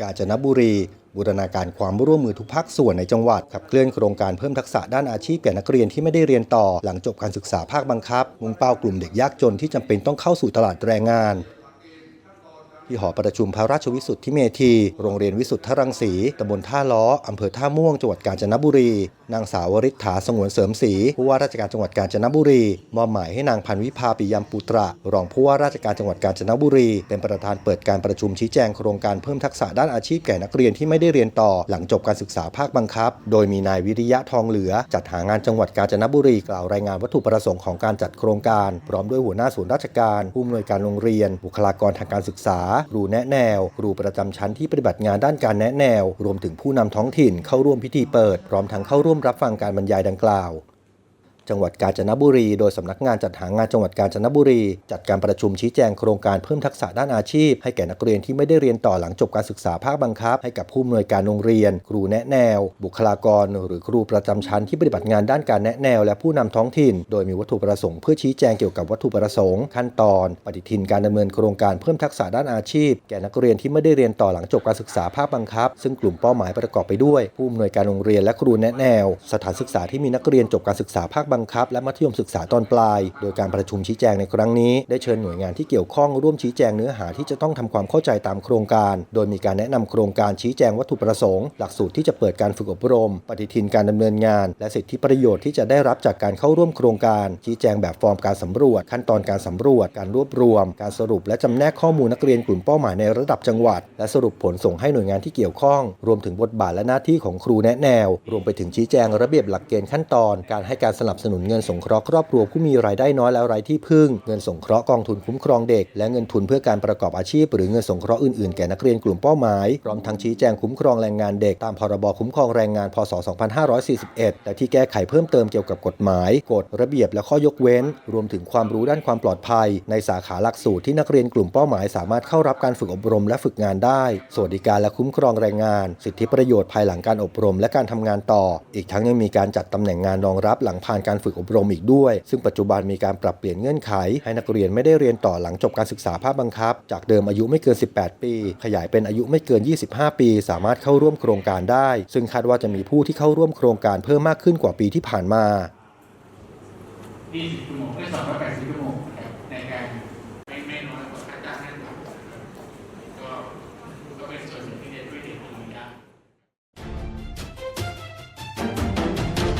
กาญจนบุรี บูรณาการความร่วมมือทุกภาคส่วนในจังหวัดขับเคลื่อนโครงการเพิ่มทักษะด้านอาชีพแก่นักเรียนที่ไม่ได้เรียนต่อหลังจบการศึกษาภาคบังคับ มุ่งเป้ากลุ่มเด็กยากจนที่จำเป็นต้องเข้าสู่ตลาดแรงงาน ที่หอประชุมพระราชวิสุทธิเมธี โรงเรียนวิสุทธรังสีตำบลท่าล้ออำเภอท่าม่วงจังหวัดกาญจนบุรี นางสาววริษฐาสงวนเสริมศรีผู้ว่าราชการจังหวัดกาญจนบุรี มอบหมายให้นางพันวิภาปิยมปุตระ รองผู้ว่าราชการจังหวัดกาญจนบุรี เป็นประธานเปิดการประชุมชี้แจงโครงการเพิ่มทักษะด้านอาชีพแก่นักเรียนที่ไม่ได้เรียนต่อ หลังจบการศึกษาภาคบังคับ โดยมีนายวิริยะทองเหลือ จัดหางานจังหวัดกาญจนบุรีกล่าวรายงานวัตถุประสงค์ของการจัดโครงการ พร้อมด้วยหัวหน้าศูนย์ราชการผู้อำนวยการโรงเรียน บุคลากรทางการศึกษา ครูแนะแนว ครูประจำชั้นที่ปฏิบัติงานด้านการแนะแนว รวมถึงผู้นำท้องถิ่นเข้าร่วมพิธีเปิด พร้อมทั้งเข้าร่วมรับฟังการบรรยายดังกล่าว จังหวัดกาญจนบุรี โดยสำนักงานจัดหางานจังหวัดกาญจนบุรี จัดการประชุมชี้แจงโครงการเพิ่มทักษะด้านอาชีพ ให้แก่นักเรียนที่ไม่ได้เรียนต่อหลังจบการศึกษาภาคบังคับ ให้กับผู้อำนวยการโรงเรียน ครูแนะแนว บุคลากร หรือครูประจำชั้นที่ปฏิบัติงานด้านการแนะแนว และผู้นำท้องถิ่น โดยมีวัตถุประสงค์เพื่อชี้แจงเกี่ยวกับวัตถุประสงค์ขั้นตอน ปฏิทินการดำเนินโครงการเพิ่มทักษะด้านอาชีพ แก่นักเรียนที่ไม่ได้เรียนต่อหลังจบการศึกษาภาคบังคับ ซึ่งกลุ่มเป้าหมายประกอบไปด้วย ผู้อำนวยการโรงเรียนและครูแนะแนว สถานศึกษาที่มีนักเรียนจบการศึกษาภาคบังคับ และมัธยมศึกษาตอนปลาย โดยการประชุมชี้แจงในครั้งนี้ ได้เชิญหน่วยงานที่เกี่ยวข้องร่วมชี้แจงเนื้อหาที่จะต้องทำความเข้าใจตามโครงการ โดยมีการแนะนำโครงการชี้แจงวัตถุประสงค์ หลักสูตรที่จะเปิดการฝึกอบรม ปฏิทินการดำเนินงาน และสิทธิประโยชน์ที่จะได้รับจากการเข้าร่วมโครงการ ชี้แจงแบบฟอร์มการสำรวจ ขั้นตอนการสำรวจ การรวบรวม การสรุปและจำแนกข้อมูลนักเรียนกลุ่มเป้าหมายในระดับจังหวัด และสรุปผลส่งให้หน่วยงานที่เกี่ยวข้อง รวมถึงบทบาทและหน้าที่ของครูแนะแนว รวมไปถึงชี้แจงระเบียบหลักเกณฑ์ขั้นตอน การให้การสนับสนุนเงินสงเคราะห์ครอบครัวผู้มีรายได้น้อยและไร้ที่พึ่ง เงินสงเคราะห์กองทุนคุ้มครองเด็ก และเงินทุนเพื่อการประกอบอาชีพ หรือเงินสงเคราะห์อื่นๆแก่นักเรียนกลุ่มเป้าหมายพร้อมทั้งชี้แจงคุ้มครองแรงงานเด็กตามพรบคุ้มครองแรงงานพศ 2541 และที่แก้ไขเพิ่มเติมเกี่ยวกับกฎหมายกฎระเบียบและข้อยกเว้น รวมถึงความรู้ด้านความปลอดภัย ในสาขาหลักสูตรที่นักเรียนกลุ่มเป้าหมาย สามารถเข้ารับการฝึกอบรมและฝึกงานได้ สวัสดิการและคุ้มครองแรงงาน สิทธิประโยชน์ภายหลังการอบรม และการทำงานต่อ อีกทั้งยังมีการจัดตำแหน่งงานรองรับหลังผ่านการฝึกอบรมอีกด้วย ซึ่งปัจจุบันมีการปรับเปลี่ยนเงื่อนไข ให้นักเรียนไม่ได้เรียนต่อหลังจบการศึกษาภาคบังคับ จากเดิมอายุไม่เกิน 18 ปี ขยายเป็นอายุไม่เกิน 25 ปี สามารถเข้าร่วมโครงการได้ ซึ่งคาดว่าจะมีผู้ที่เข้าร่วมโครงการเพิ่มมากขึ้นกว่าปีที่ผ่านมา20ชั่วโมงไม่280ชั่วโมงในการ